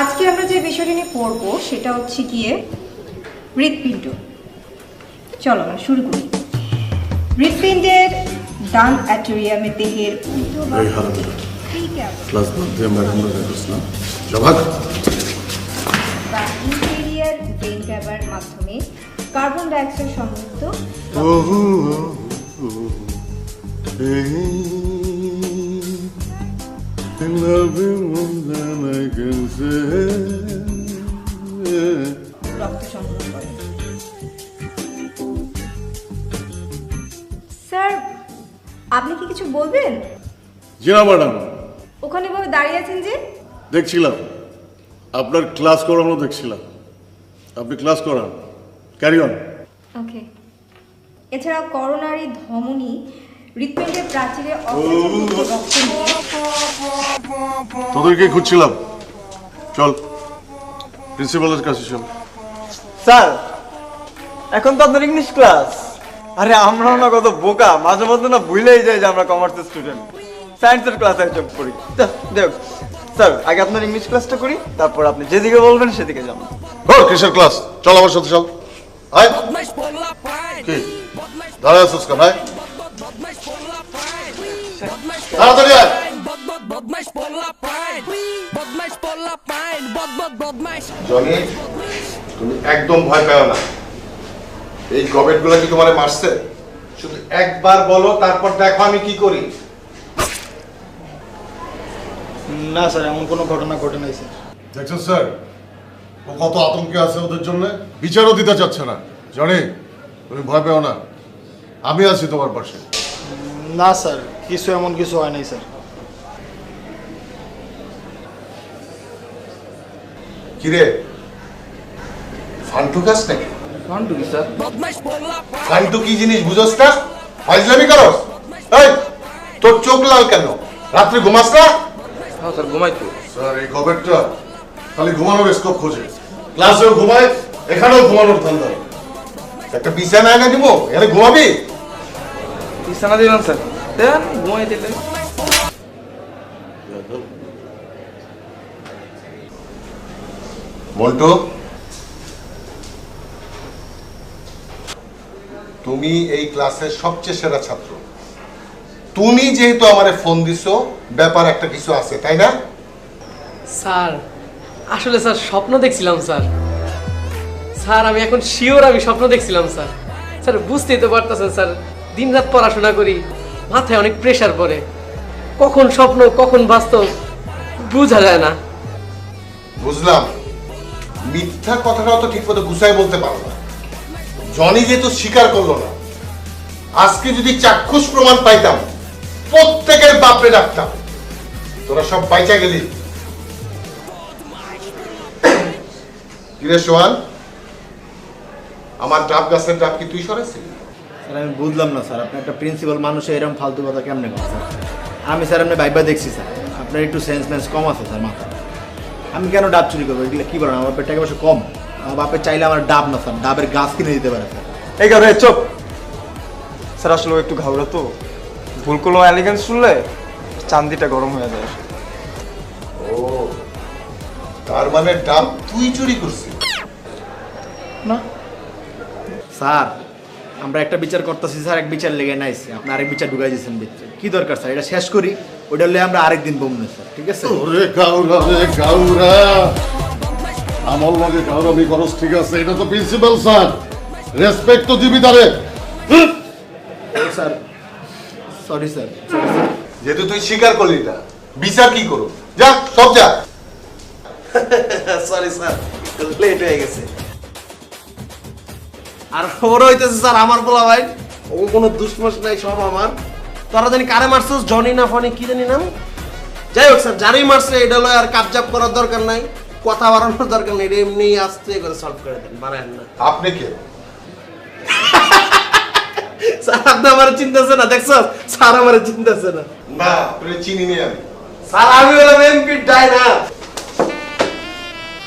আজকে আমরা যে বিষয়টি নিয়ে পড়ব সেটা হচ্ছে গিয়ে হৃৎপিণ্ড। চলো আমরা শুরু করি। হৃৎপিণ্ডের ডান অ্যাটোরিয়ামে দেহের ক্লাস বা ইন্টেরিয়ার ব্রেন ক্যাবার মাধ্যমে কার্বন ডাইঅক্সাইড সমৃদ্ধ Love you more than I can say. Sir আপনি কি কিছু বলবেন? জি না ম্যাডাম ওখানে ভাবে দাঁড়িয়ে আছেন যে? দেখছিলাম। আপনার ক্লাস করানো দেখছিলাম। আপনি ক্লাস করান। ক্যারি অন ওকে এছাড়া করোনারি ধমনী হৃৎপিণ্ডের প্রাচীরে তোদেরকে খুঁজছিলাম। চল প্রিন্সিপালের কাছে চল। স্যার এখন তো আপনার ইংলিশ ক্লাস আরে আমরাও না কত বোকা মাঝে মধ্যে না ভুলেই যাই যে আমরা কমার্সের স্টুডেন্ট সায়েন্সের ক্লাসে যোগ করি। দেখ স্যার আগে আপনার ইংলিশ ক্লাসটা করি তারপর আপনি যেদিকে বলবেন সেদিকে যান বল কিসের ক্লাস চল আমার সাথে চল। আয় কি? দাঁড়ায় আছিস কেন আয় তাড়াতাড়ি আয়। জনি তুমি একদম ভয় পেও না। এই কি তোমার মারছে? শুধু একবার বলো তারপর দেখো আমি কি করি। না স্যার এমন কোনো ঘটনা ঘটে নাই স্যার। দেখছেন স্যার ও কত আতঙ্কে আছে ওদের জন্য বিচারও দিতে চাচ্ছে না। জানি তুমি ভয় পেও না। আমি আছি তোমার পাশে। না স্যার কিছু এমন কিছু হয় নাই স্যার। কিরে? ফান্টু গাছ নাকি? ফান্টু কি স্যার? ফান্টু কি জিনিস বুঝোস না? ফাইজলামি করস? এই তোর চোখ লাল কেন? রাত্রে ঘুমাস না? হ্যাঁ স্যার ঘুমাইতো স্যার এই খবরটা খালি ঘুমানোর স্কোপ খোঁজে। ক্লাসেও ঘুমায় এখানেও ঘুমানোর ধান্দা। একটা বিছানা এনে দিব এখানে ঘুমাবি? বিছানা দিবেন স্যার। দেন ঘুমাই দিলে মন্টু তুমি এই ক্লাসের সবচেয়ে সেরা ছাত্র। তুমি যেহেতু আমারে ফোন দিছো ব্যাপার একটা কিছু আছে তাই না? স্যার আসলে স্যার স্বপ্ন দেখছিলাম স্যার। স্যার আমি এখন শিওর আমি স্বপ্ন দেখছিলাম স্যার। স্যার বুঝতেই তো পারতেছেন স্যার। দিনরাত পড়াশোনা করি মাথায় অনেক প্রেশার পড়ে। কখন স্বপ্ন, কখন বাস্তব, বোঝা যায় না। বুঝলাম। মিথ্যা কথাটাও তো ঠিক মতো গুছাই বলতে পারো না। জনি যেহেতু স্বীকার করল না, আজকে যদি চাক্ষুষ প্রমাণ পাইতাম, প্রত্যেকের বাপরে ডাকতাম। তোরা সব বাইচা গেলি। কিরে সোহান, আমার ডাব গাছের ডাব কি তুই সরাইছিলি? স্যার আমি বুঝলাম না স্যার। আপনি একটা প্রিন্সিপাল মানুষে এরকম ফালতু কথা কেমনে করেন স্যার? আমি স্যার আপনি বাইবা দেখছি স্যার। আপনার একটু সেন্স মেন্স কম আছে স্যার মাথা আমি কেন ডাব চুরি করব? এগুলো কী বলেন? আমার বাপের টাকা পয়সা কম। আমার বাপের চাইলে আমার ডাব না স্যার। ডাবের গাছ কিনে দিতে পারে স্যার। এই কারণে চোপ। স্যার আসলে ও একটু ঘাবড়া তো। ভুল কোনো অ্যালিগেন্স শুনলে চান্দিটা গরম হয়ে যায়। ও তার মানে ডাব তুই চুরি করছিস? না স্যার আমরা একটা বিচার করতেছি স্যার এক বিচার লেগে নাইছি আপনি আরেক বিচার ঢুকাই দিয়েছেন ভিতরে। কি দরকার স্যার? এটা শেষ করি ওটা হলে আমরা আরেকদিন বমনে স্যার ঠিক আছে? ওরে গাউরা রে গাউরা। আমার লগে গাউরামি খরচ ঠিক আছে এটা তো প্রিন্সিপাল স্যার। রেসপেক্ট তো দিবি তারে। স্যার। Sorry sir. যেহেতু তুই স্বীকার করলি না বিচার কি করো যা সব যা। Sorry sir. লেট হয়ে গেছে। আর খবর হইতেছে স্যার আমার বলা ভাই ও কোনো দুষ্মস নাই সব আমার। তোরা জানি কারে মারছিস জনি না ফনি কি জানি নাম? যাই হোক স্যার জানি মারছে এটা লয় আর কাপজাপ করার দরকার নাই কথা বাড়ানোর দরকার নেই এটা এমনি আস্তে করে সলভ করে দেন বানায় না। আপনি কে? স্যার আপনি আমার চিন্তাছে না দেখছ স্যার আমার চিন্তাছে না। না তোরে চিনি নেই আমি। স্যার আমি হলাম এমপি ডাইনা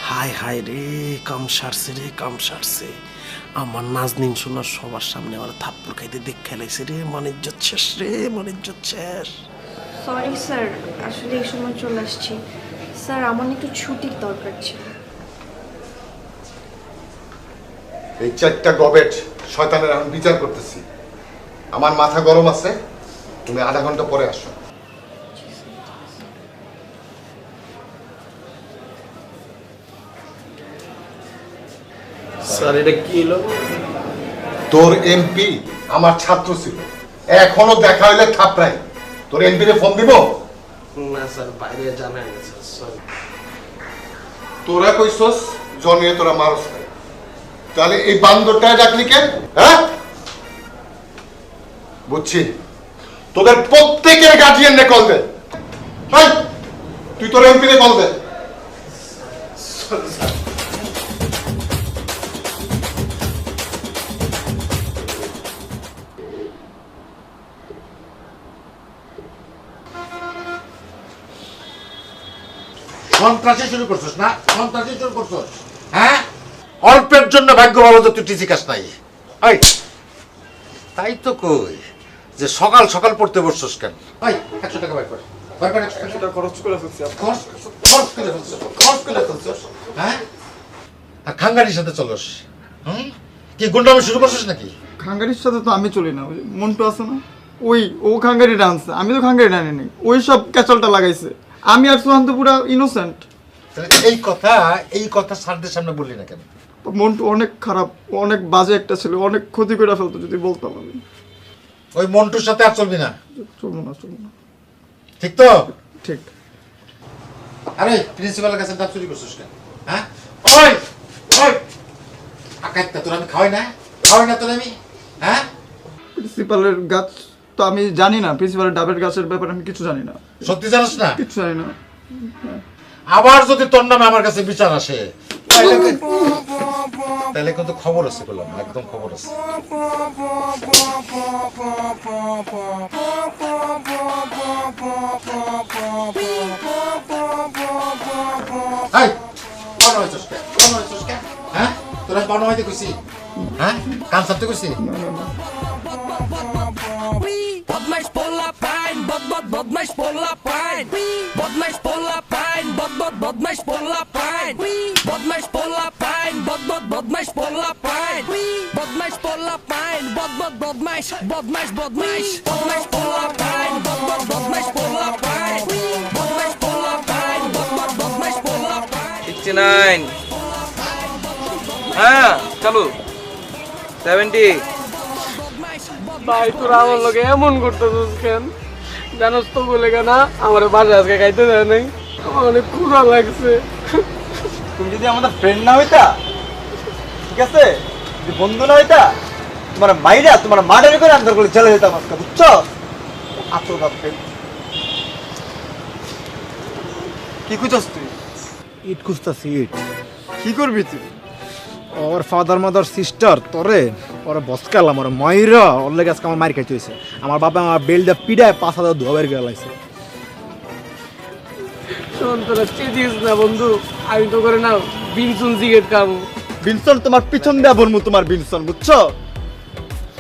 হাই হাই রে কাম সারছে রে কাম সারছে। আমার নাজনিন শোনার সবার সামনে আমার থাপ্পড় খাইতে দেখ খেলাইছে রে মনিজ্জত শেষ রে মনিজ্জত শেষ। সরি স্যার আসলে এই সময় চলে আসছি। স্যার আমার একটু ছুটির দরকার ছিল। এই চারটা গবেট শয়তানের আমি বিচার করতেছি। আমার মাথা গরম আছে তুমি আধা ঘণ্টা পরে আসো। স্যার এটা কি হলো? তোর এমপি আমার ছাত্র ছিল। এখনও দেখা হইলে থাপড়াই। তোর এমপি রে ফোন দিব? না স্যার বাইরে জানাই না স্যার সরি তোরা কইছস তোরা মারস নাই। তাহলে এই বান্দরটা ডাকলি কেন হ্যাঁ? বুঝছি। তোদের প্রত্যেকের গার্জিয়ান রে কল দে। তুই তোর এমপি রে কল দে। সন্ত্রাসী শুরু করছিস না? সন্ত্রাসী শুরু করছিস। হ্যাঁ? অল্পের জন্য ভাগ্য ভালো যে তুই টিসি কাস নাই। তাই তো কই যে সকাল সকাল পড়তে বসছিস কেন? একশো টাকা বাইর কর। ফেলছিস হ্যাঁ? খাঙ্গারির সাথে চলস হুম? কি গুন্ডামি শুরু করছিস নাকি? খাঙ্গারির সাথে তো আমি চলি না মন্টু আছে না ওই ও খাঙ্গারি ডান্স আমি তো খাঙ্গারি ডানি নেই ওই সব ক্যাচলটা লাগাইছে। আমি আর সুহান্ত পুরা ইনোসেন্ট তাহলে এই কথা এই কথা স্যারদের সামনে বললি না কেন? মন্টু অনেক খারাপ অনেক বাজে একটা ছিল অনেক ক্ষতি করে ফেলতো যদি বলতাম আমি। ওই মন্টুর সাথে আর চলবি না? চলবো না চলবো না। ঠিক তো? ঠিক। আরে প্রিন্সিপালের কাছে ডাব চুরি করছিস কেন? হ্যাঁ? ওই ওই! আকাইতা তোর আমি খাওয়াই না খাওয়াই না তোর আমি হ্যাঁ? প্রিন্সিপালের গাছ তো আমি জানি না প্রিন্সিপালের ডাবের গাছের ব্যাপারে আমি কিছু জানি না। সত্যি জানিস না? কিছু জানি না। আবার যদি তোর নামে আমার কাছে বিচার আসে তাহলে কিন্তু খবর আছে বললাম একদম খবর আছে? হ্যাঁ? তোর বানো হইতে কইছি? হ্যাঁ? কান সারতে কইছি? বদ বদ বদমাইশ পোলা পাইন বদমাইশ পোলা পাইন বদ বদ বদমাইশ পোলা পাইন বদমাইশ পোলা পাইন বদ বদ বদমাইশ পোলা পাইন বদমাইশ পোলা পাইন বদ বদ বদমাইশ বদমাইশ বদমাইশ বদমাইশ পোলা পাইন বদ বদ বদমাইশ পোলা পাইন বদমাইশ পোলা পাইন বদ বদ বদমাইশ পোলা পাইন সিক্সটি নাইন হ্যাঁ চালু সেভেন্টি ভাই তোরা আমার লোকে এমন করতেছিস কেন জানোস তো বলে কেনা আমার বাসা আজকে খাইতে দেয় নাই। আমার অনেক ক্ষুধা লাগছে। তুমি যদি আমাদের ফ্রেন্ড না হইতা ঠিক আছে? যদি বন্ধু না হইতা তোমার মাইরা তোমার মার্ডার করে আন্দোলন করে চলে যেতাম আজকে বুঝছ? আতো বাপকে কি খুঁজছ তুই? ইট খুঁজতাছি ইট। কি করবি তুই? ওর ফাদার মাদার সিস্টার তোরে ওরে বসকালাম ওরে ময়রা ওর লেগে আজকে আমার মার খাইতে হয়েছে আমার বাবা আমার বেলটা পিড়ায় পাঁচ হাজার ধোয়া বের করে তোরা চেঁচিস না বন্ধু আমি তো করে না বিনসুন সিগারেট খাব। বিনসন তোমার পিছন দেয়া বলমু তোমার বিনসন বুঝছ?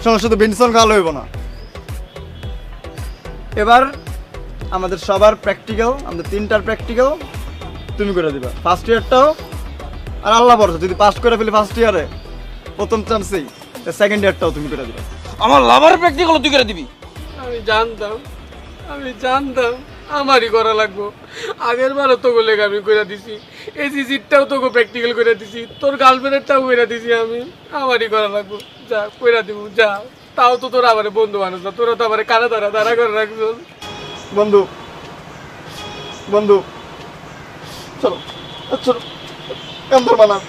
শোনো শুধু বিনসন খাওয়া হইব না। এবার আমাদের সবার প্র্যাকটিক্যাল আমাদের তিনটার প্র্যাকটিক্যাল তুমি করে দিবা। ফার্স্ট ইয়ারটাও আর আল্লাহ ভরসা যদি পাস করে ফেলি ফার্স্ট ইয়ারে প্রথম চান্সেই সেকেন্ড ইয়ারটাও তুমি করে দিবা। আমার লাভার প্র্যাকটিক্যাল তুই করে দিবি? আমি জানতাম আমি জানতাম আমারই করা লাগবো। আগের বারও তোকে লেগে আমি করে দিছি এসি সিটটাও তোকে প্র্যাকটিক্যাল করে দিছি তোর গার্লফ্রেন্ডেরটাও করে দিছি আমি আমারই করা লাগবো। যা কইরা দিব যা। তাও তো তোরা আমার বন্ধু মানুষ না তোরা তো আমার কারা ধরা দাঁড়া করে রাখছো? বন্ধু বন্ধু চলো চলো। কান্তর বানান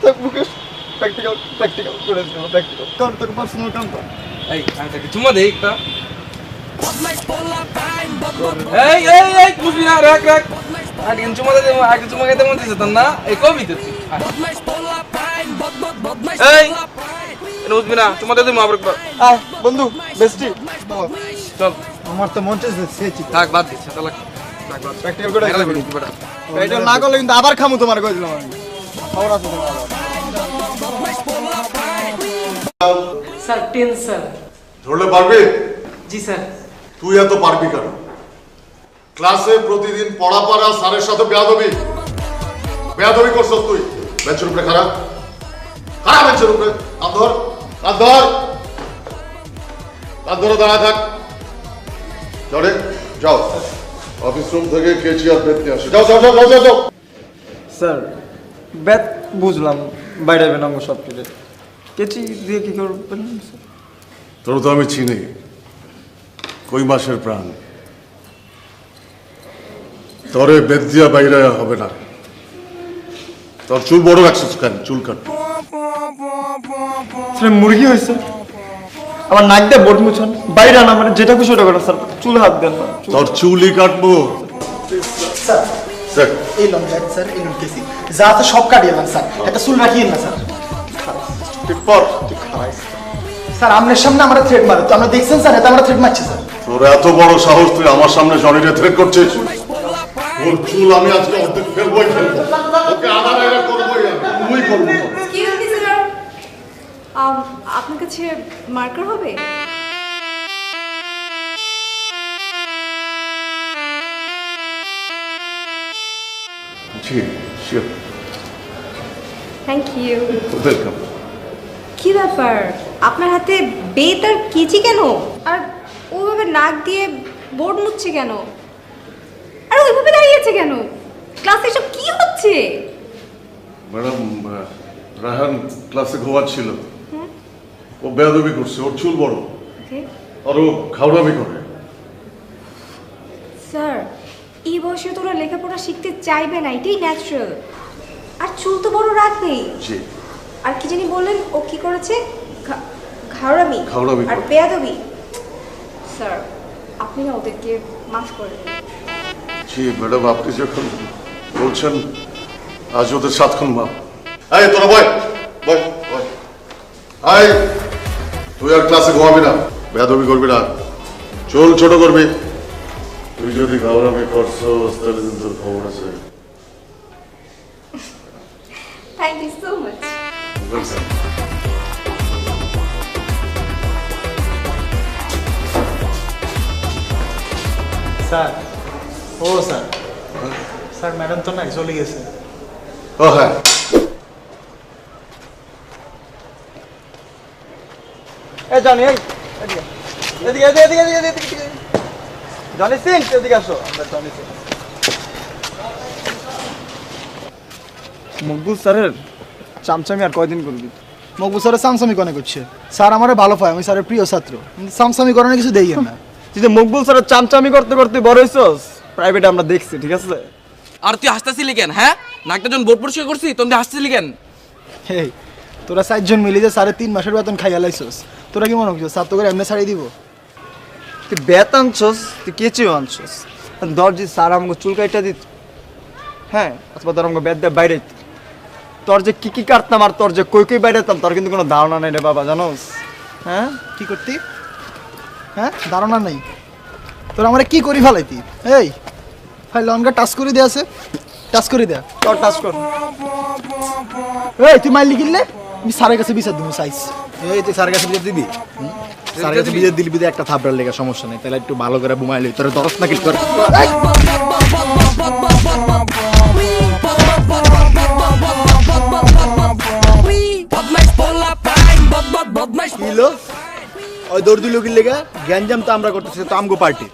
থাক মুকেশ প্র্যাকটিক্যাল প্র্যাকটিক্যাল করে দিও প্র্যাকটিক্যাল কাউন্ট তোর পার্সোনাল কাউন্ট এই আমি তাকে চুমা দেই একটা এই এই এই বুঝবি না রাখ রাখ আগে চুমা দিতে আগে চুমা খেতে মন দিছে তোর না এই কবি তো এই এটা বুঝবি না চুমা দিতে আবার একবার আয় বন্ধু বেস্টি চল আমার তো মন চাইছে বাদ থাক বাদ প্র্যাকটিক্যাল করে মেরে দিবি দিবি বেটা প্র্যাকটিক্যাল না করলে কিন্তু আবার খামু তোমার কই দিলাম আমি? খবর আছে তোমার স্যার টেন ধরলে পারবি? জি স্যার তুই এত পারবি কেন? ক্লাসে প্রতিদিন পড়া পড়া স্যারের সাথে বেয়াদবি। বেয়াদবি করছস তুই। বেঞ্চের উপরে খারাপ খারাপ বেঞ্চের উপরে। কান ধর। কান ধর। কান ধরে দাঁড়ায় থাক। জরে যাও। অফিস রুম থেকে কেচি আর বেত নিয়ে আসো। যাও যাও যাও যাও যাও স্যার ব্যাট বুঝলাম বাইরে হবে নাম সব কিছু। কেচি দিয়ে কি করবেন স্যার? তোর তো আমি চিনি। কই মাসের প্রাণ? তরে বেদ দিয়া বাইরে হবে না। তোর চুল বড় রাখছিস কেন? চুল কাট। স্যার মুরগি হয়েছে। আমার নাক দিয়ে বোট মুছন। বাইরে না মানে যেটা খুশি ওটা করেন স্যার। চুল হাত দেন না। তোর চুলই কাটবো। স্যার দেখ। এই লন স্যার এই লন কেসি যা আছে সব কাটিয়ে দেন স্যার। একটা চুল রাখিয়ে না স্যার। তুই পর। স্যার আপনার সামনে আমরা থ্রেড মারে। তো আমরা দেখছেন স্যার এটা আমরা থ্রেড মারছি স্যার। তোর এত বড় সাহস তুই আমার সামনে জনিরে থ্রেট করছিস? ওর চুল আমি আজকে অর্ধেক ফেলবোই ফেলব। ওকে নাইরা করবোই আমি তুই করব তো। এক্সকিউজ মি স্যার Um, আপনার কাছে মার্কার হবে? জি শিওর থ্যাংক ইউ ওয়েলকাম কি ব্যাপার? আপনার হাতে বেত আর কেচি কেন? আর ওইভাবে নাক দিয়ে বোর্ড মুছছে কেন? আর ওইভাবে দাঁড়িয়েছে কেন? ক্লাসে এসব কি হচ্ছে? ম্যাডাম রাহান ক্লাসে ঘুমাচ্ছিল। ও বেয়াদবি করছে ওর চুল বড়। আর ও খাওড়ামি করে। স্যার এই বয়সে তো ওরা লেখাপড়া শিখতে চাইবে না এটাই ন্যাচারাল আর চুল তো বড় রাখবেই জি। আর কি জানি বললেন ও কি করেছে? ঘাওড়ামি ঘাওড়ামি আর। বেয়াদবি। স্যার আপনি না ওদেরকে মাফ করে জি ম্যাডাম আপনি যখন বলছেন আজ ওদের সাতক্ষণ মা। এই তোরা বয় বয় বয়। আই তুই আর ক্লাসে ঘুমাবি না। বেয়াদবি করবি না। চুল ছোট করবি। তুই যদি ঘাওড়ামি করছস তাহলে কিন্তু খবর আছে। স্যার ও স্যার স্যার ম্যাডাম তো নাই চলে গেছে। ও হ্যাঁ। এই জনি এই এদিকে এদিকে এদিকে এদিকে এদিকে এদিকে জনি সিং এদিকে আসো। আমরা জনি সিং মকবুল স্যারের চামচামি আর কয়দিন করবি? মকবুল স্যারের সামসামি কনে করছে? স্যার আমারে ভালো পায় আমি স্যারের প্রিয় ছাত্র। সামসামি করানো কিছু দেই না। তুই যে মকবুল স্যারের চামচামি করতে করতে বড় হইছস প্রাইভেটে আমরা দেখছি ঠিক আছে? আর তুই হাসতেছিলি কেন হ্যাঁ? নাকটা যখন বোর্ড পরিষ্কার করছি তখন তুই হাসতেছিলি কেন? হে তোরা চারজন মিলে যে স্যারের তিন মাসের বেতন খাইয়া লাইছস। তোরা কি মনে করছিস? স্যার তোকে এমনি ছাড়িয়ে দিব? তুই বেত আনছস, তুই কেচিও আনছস। দরজি স্যার আমাকে চুল কাইটা দিত। হ্যাঁ অথবা তোর আমাকে বেত দিয়ে বাইরে। তোর যে কি কি কাটতাম আর তোর যে কই কই বাইরে তোর কিন্তু কোনো ধারণা নেই রে বাবা, জানোস? হ্যাঁ? কি করতি? হ্যাঁ? ধারণা নেই। তোরা আমরা কি করি ফেলাইতি? এই ফাইল লনকা টাচ করে দে আছে। টাচ করে দে। তোর টাচ কর। এই, তুই মাইলি কিনলে আমি স্যারের কাছে বিচার দেবো সাইজ। এই তুই স্যারের কাছে বিচার দিবি? স্যারের কাছে বিচার দিলি বিদে একটা থাপড়ার লেগে সমস্যা নেই। তাহলে একটু ভালো করে বুমাইলি তোর দরস না কিছু ওই দৌড় দিল কি লেগে গ্যাঞ্জাম তো আমরা করতেছি তো আমগো পার্টি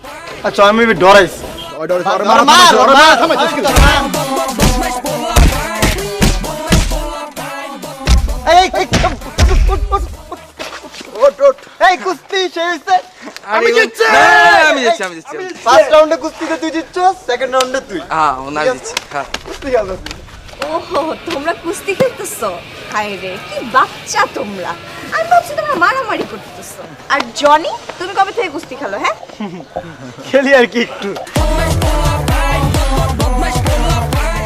আচ্ছা আমি ডরাইস ওই ডর এই কুস্তি শেষ। হইছে আমি জিতছি! আমি জিতছি, আমি জিতছি, ফার্স্ট রাউন্ডে কুস্তিতে তুই জিতছস সেকেন্ড রাউন্ডে তুই। হ্যাঁ ও না দিচ্ছি হ্যাঁ। কুস্তি ওহো তোমরা কুস্তি খেলতেছো? হায় রে কি বাচ্চা তোমরা। আমি ভাবছি তোমরা মারামারি করতেছো। আর জনি তুমি কবে থেকে কুস্তি খেলো হ্যাঁ? খেলি আর কি একটু।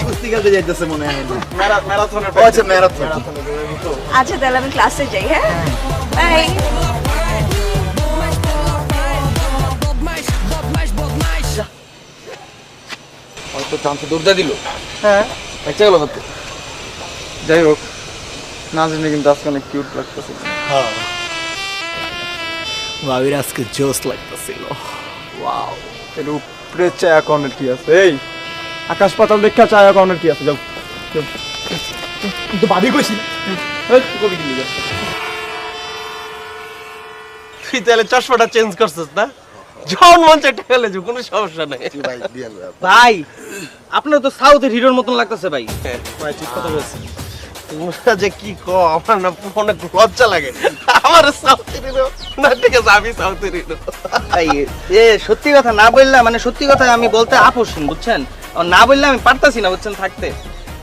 কুস্তি খেলতে যাইতেছে মনে হয়। ম্যারাথনের আচ্ছা ম্যারাথন। আচ্ছা তাহলে আমি ক্লাসে যাই হ্যাঁ? বাই হয়তো চান্সে দৌড়া দিল। হ্যাঁ। একটা গেল যাই হোক নাজরিনে কিন্তু আজকে অনেক কিউট লাগতেছে হ্যাঁ। ভাবির আজকে জোস লাগতেছিল। ওয়াও রূপ বাপরে চা অ্যাকাউন্টের কি আছে? এই আকাশ পাতাল দেখা চা কর্নার কি আছে? যাও। কিন্তু ভাবি কইছি? তুই তাহলে চশমাটা চেঞ্জ করছিস না? যখন মন টাকা লেজু কোনো সমস্যা নাই। ভাই আপনার তো সাউথের হিরোর মতন লাগতেছে ভাই। ভাই ঠিক কথা তোমরা যে কি কো আমার না অনেক লজ্জা লাগে। আমার সাউথের হিরো? না ঠিক আছে আমি সাউথের হিরো। ভাই এ সত্যি কথা না বললে মানে সত্যি কথা আমি বলতে আপোষণ বুঝছেন? না বললে আমি পারতাছি না বুঝছেন থাকতে।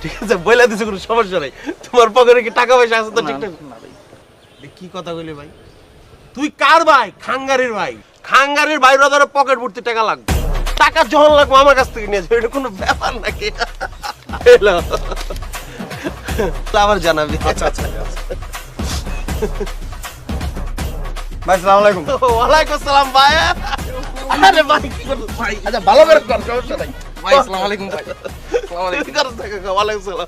ঠিক আছে বলে দিছে কোনো সমস্যা নাই। তোমার পকেটে কি টাকা পয়সা আছে তো ঠিকঠাক? এ কি কথা কইলি ভাই? তুই কার ভাই? খাঙ্গারির ভাই। খাঙ্গারির ভাই রদার পকেট ভর্তি টাকা লাগবে। টাকা যখন লাগবে আমার কাছ থেকে নিয়ে যাবে এটা কোনো ব্যাপার নাকি? আবার জানাবি। আচ্ছা আচ্ছা ভাই সালাম আলাইকুম। ওয়ালাইকুম আসসালাম ভাই। আরে ভাই কি ভাই আচ্ছা ভালো করে কর সমস্যা নাই। ভাই আসসালামু আলাইকুম ভাই। আসসালামু আলাইকুম। কি করছিস ওয়ালাইকুম সালাম।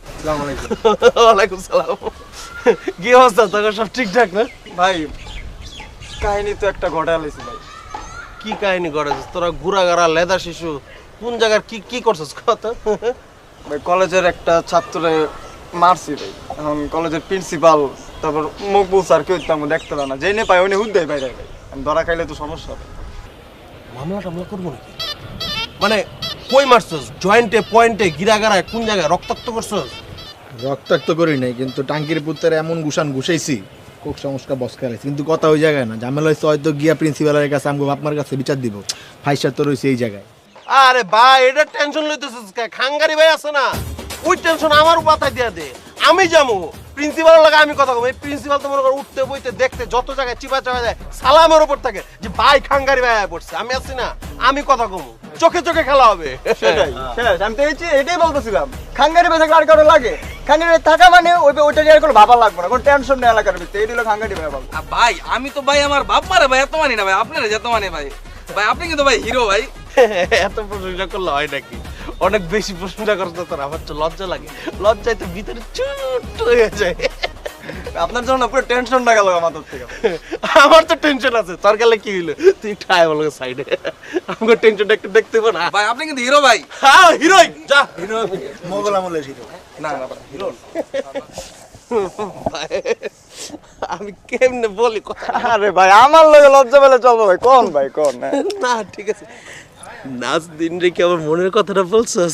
ওয়ালাইকুম সালাম। কি অবস্থা? তোর সব ঠিকঠাক না? ভাই কাহিনী তো একটা ঘটা লাইছি ভাই। কি কাহিনী করেছিস? তোরা ঘুরাগারা লেদা শিশু কোন জায়গার কি কি করছিস কথা ভাই কলেজের একটা ছাত্রে মারছি ভাই। এখন কলেজের প্রিন্সিপাল তারপর মকবুল স্যার কেউ তেমন দেখতে পারে না। যেই নে পায় উনি হুদ্দাই বাইরে ভাই। ধরা খাইলে তো সমস্যা হবে। মামলা টামলা করব নাকি? মানে কই মারছস? জয়েন্টে পয়েন্টে গিরাগারায় কোন জায়গায় রক্তাক্ত করছস? রক্তাক্ত করি নাই কিন্তু টাঙ্কির পুত্রে এমন গুসান গুছাইছি খুব সংস্কার বস খেলাইছি কিন্তু কথা ওই জায়গায় না, ঝামেলা হয়েছে হয়তো গিয়া প্রিন্সিপালের কাছে আমগো বাপমার কাছে বিচার দিব। ফাইসার তো রয়েছে এই জায়গায়। আরে ভাই, এটা টেনশন লইতেছিস খাঙ্গারি ভাই আছে না? ওই টেনশন আমার মাথায় দিয়া দে। আমি যাব। প্রিন্সিপালের লাগে আমি কথা কম এই প্রিন্সিপাল তো মনে কর উঠতে, বইতে, দেখতে, যত জায়গায় চিপা চাপা যায়, সালামের উপর থাকে যে, ভাই, খাঙ্গারি ভাই পড়ছে। আমি আছি না। আমি কথা কম। চোখে চোখে খেলা হবে। সেটাই সেটাই আমি তো এই- এটাই বলতেছিলাম। খাঙ্গারি ভাই থাকলে আর কারও লাগে? খাঙ্গারি থাকা মানে ওই ওইটা নিয়ে আর কোনো ভাবা লাগবে না কোনো টেনশন নেই এলাকার ভিতরে। এই দিল খাঙ্গারি ভাই ভাই আমি তো ভাই আমার বাপ মারে ভাই এত মানি না ভাই আপনারা যেত মানে ভাই। ভাই আপনি কিন্তু ভাই হিরো ভাই। এত প্রশংসা করলে হয় নাকি? অনেক বেশি প্রশংসা করতে তোর আমার তো লজ্জা লাগে। লজ্জায় তো ভিতরে চুট হয়ে যায়। আপনার জন্য পুরো টেনশনটা গেল আমার থেকে। আমার তো টেনশন আছে তোর গেলে কি হইল? তুই একটু আয় বলো সাইডে আমাকে টেনশনটা একটু দেখতে পাবো না? ভাই আপনি কিন্তু হিরো ভাই। হ্যাঁ হিরোই যা। হিরো মোগল আমলের হিরো না না হিরো আমি কেমনে বলি আরে ভাই আমার লগে লজ্জা পেলে চলবো ভাই। কোন ভাই কোন? না ঠিক আছে। নাচ দিন রেখে আমার মনের কথাটা বলছস?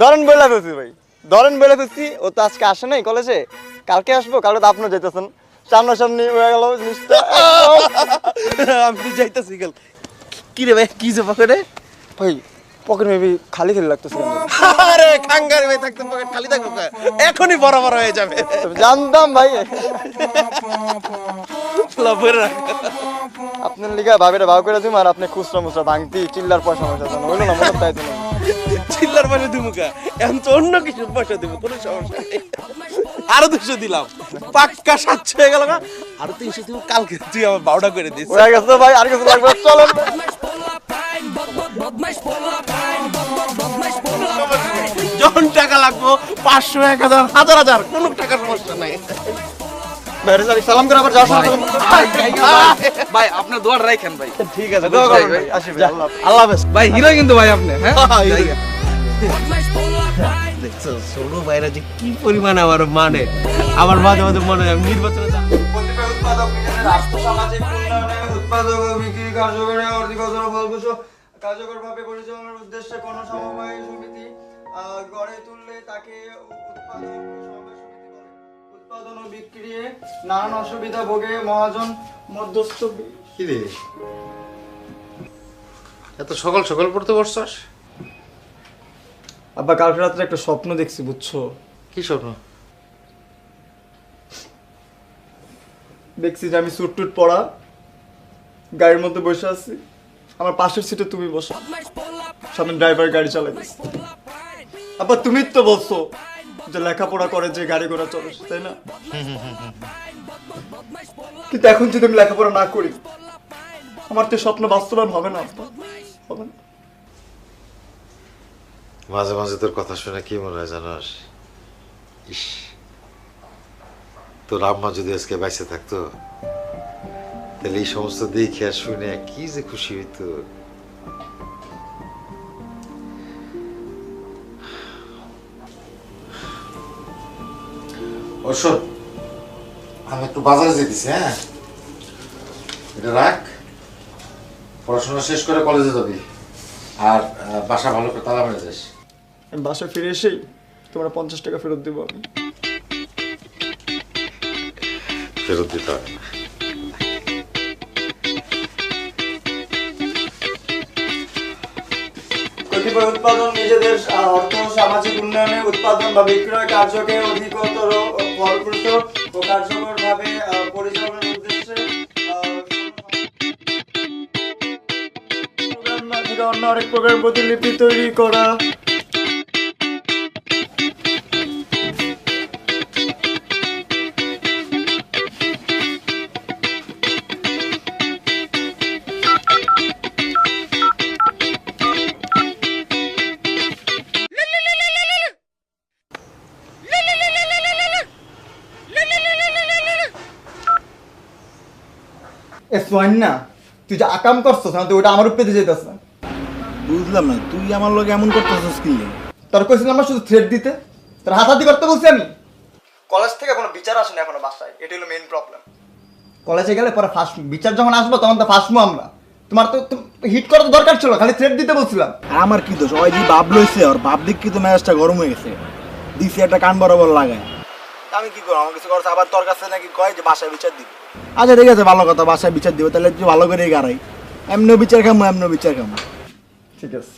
ধরেন বলে দিচ্ছি ভাই। ধরেন বলে দিচ্ছি ও তো আজকে আসে নাই কলেজে কালকে আসব কালকে তো আপনার যেতেছেন সামনাসামনি হয়ে গেল জিনিসটা। আমি যাইতাছি গেল কি রে ভাই কি যে পকেটে ভাই পকেট মেবি খালি খালি লাগতেছে? আরে খাঙ্গারি ভাই থাকতে পকেট খালি থাকব এখনই বড় বড় হয়ে যাবে জানতাম ভাই লাভের। আপনার লিগা ভাবিটা ভাব করে দিম আর আপনি খুচরা মুচরা ভাঙতি চিল্লার পয়সা ময়সা জানো হইল না মনে তাই তো না। চিল্লার পয়সা দিবো কা? এখন তো অন্য কিছু পয়সা দেবো কোনো সমস্যা নেই। আরও দুশো দিলাম। পাক্কা সাতশো হয়ে গেল আরও তিনশো দিব কালকে তুই আমার বারোটা করে দিস। হয়ে গেছে ভাই আর কিছু লাগবে না, চলেন। যখন টাকা লাগবো পাঁচশো এক হাজার হাজার হাজার কোনো টাকার সমস্যা নাই। সালাম করে আবার যাওয়ার সময় ভাই আপনার দোয়ার রাখেন ভাই ঠিক আছে দোয়া করবেন ভাই। আসি ভাই আল্লাহ হাফেজ। ভাই হিরো কিন্তু ভাই আপনি হ্যাঁ দেখছ ষোলো ভাইরা যে কি পরিমাণ আমার মানে আমার মাঝে মাঝে মনে হয় নির্বাচনে উৎপাদক নিজেদের আর্থসামাজিক উন্নয়নে উৎপাদক বিক্রি কার্যকরী অর্থগত ফলপ্রসূ কার্যকরভাবে পরিচালনার উদ্দেশ্যে কোন সমবায় সমিতি গড়ে তুললে তাকে উৎপাদক উৎপাদন ও বিক্রি নানান অসুবিধা ভোগে মহাজন মধ্যস্থ বি- কি রে? এত সকাল সকাল পড়তে বসছস? আব্বা কালকে রাত্রে একটা স্বপ্ন দেখছি বুঝছ? কি স্বপ্ন? দেখছি যে আমি সুট টুট পরা গাড়ির মধ্যে বসে আছি। আমার পাশের সিটে তুমি বসো। সামনে ড্রাইভার গাড়ি চালাইতেছে। আবার তুমি তো বলছো যে লেখাপড়া করে, যে গাড়ি ঘোড়া চলে, তাই না? কিন্তু এখন যদি আমি লেখাপড়া না করি, আমার তো স্বপ্ন বাস্তবায়ন হবে না হবে না। মাঝে মাঝে তোর কথা শুনে কি মনে হয় জানাস? ইস, তোর আম্মা যদি আজকে বাইসে থাকতো, তাহলে এই সমস্ত দেখে আর শুনে কি যে খুশি হইতো। ও শোন। আমি একটু বাজারে যেতেছি হ্যাঁ? এটা রাখ। পড়াশোনা শেষ করে কলেজে যাবি। আর বাসা ভালো করে তালা মেরে যাস বাসায় ফিরে এসেই তোমরা পঞ্চাশ টাকা ফেরত দেবো আমি। ফেরত দিতে হবে না। উৎপাদন নিজেদের অর্থ সামাজিক উন্নয়নে উৎপাদন বা বিক্রয় কার্যকে অধিকতর ফলপ্রসূ ও কার্যকর ভাবে পরিচালনার উদ্দেশ্যে অন্য আরেক প্রকার প্রতিলিপি তৈরি করা। এ সোয়ান না তুই যে আকাম করছস না তুই ওটা আমার উপরে যেতেছ না বুঝলাম না তুই আমার লোক এমন করতেছিস কি? তোর কইছিলাম না শুধু থ্রেড দিতে? তোর হাতাহাতি করতে বলছি আমি? কলেজ থেকে কোনো বিচার আসেনি এখনও বাসায় এটা হলো মেইন প্রবলেম কলেজে গেলে পরে ফার্স্ট বিচার যখন আসব তখন তো ফার্স্টমু আমরা। তোমার তো হিট করা তো দরকার ছিল খালি থ্রেড দিতে বলছিলাম। আমার কি দোষ? ওই যে বাপ লইছে ওর বাপ দিক কি তো ম্যাচটা গরম হয়ে গেছে। দিছি একটা কান বরাবর লাগায়। আমি কি করব? আমার কিছু করছে আবার তোর কাছে নাকি কয় যে বাসায় বিচার দিবে? আচ্ছা ঠিক আছে ভালো কথা বাসায় বিচার দিবে। তাহলে তুই ভালো করে গাড়াই। এমনিও বিচার খামো এমনিও বিচার খামো। ঠিক আছে।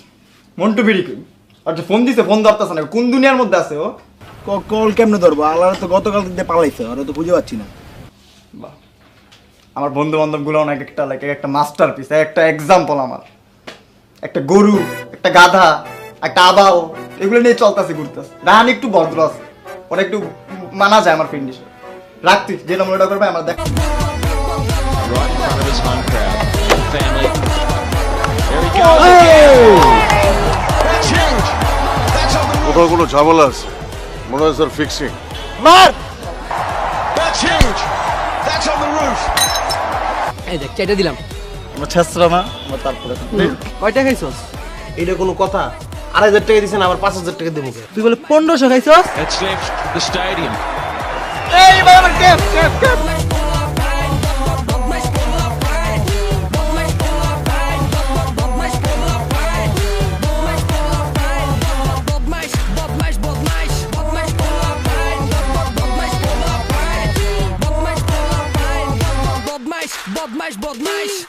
মন্টু বিড়ি কই আর যে ফোন দিছে ফোন ধরতেছে না। কোন দুনিয়ার মধ্যে আছে ও? কল কেমনে ধরবো? আল্লাহ তো গতকাল দিয়ে পালাইছে ওরা তো খুঁজে পাচ্ছি না। বাহ। আমার বন্ধু বান্ধবগুলো অনেক একটা লাইক একটা মাস্টার পিস একটা এক্সাম্পল আমার। একটা গরু একটা গাধা একটা আবাও এগুলো নিয়ে চলতেছে ঘুরতেছে। রাহান একটু ভদ্র আছে। ওরা একটু মানা যায় আমার ফ্রেন্ড হিসেবে। রাখতি যেটা মনে করবে আমার দেখ কোথাও কোনো ঝামেলা আছে? মনে হয় স্যার ফিক্সিং মার! এই দেখ চাইটা দিলাম। আমার ছেসরা না আমার তারপরে কয়টা খাইছস? এটা কোনো কথা। আড়াই হাজার টাকা দিছেন আবার পাঁচ হাজার টাকা দেবো। তুই বলে পনেরোশো খাইছস? the stadium. Hey, get, get, get. Mais, mais.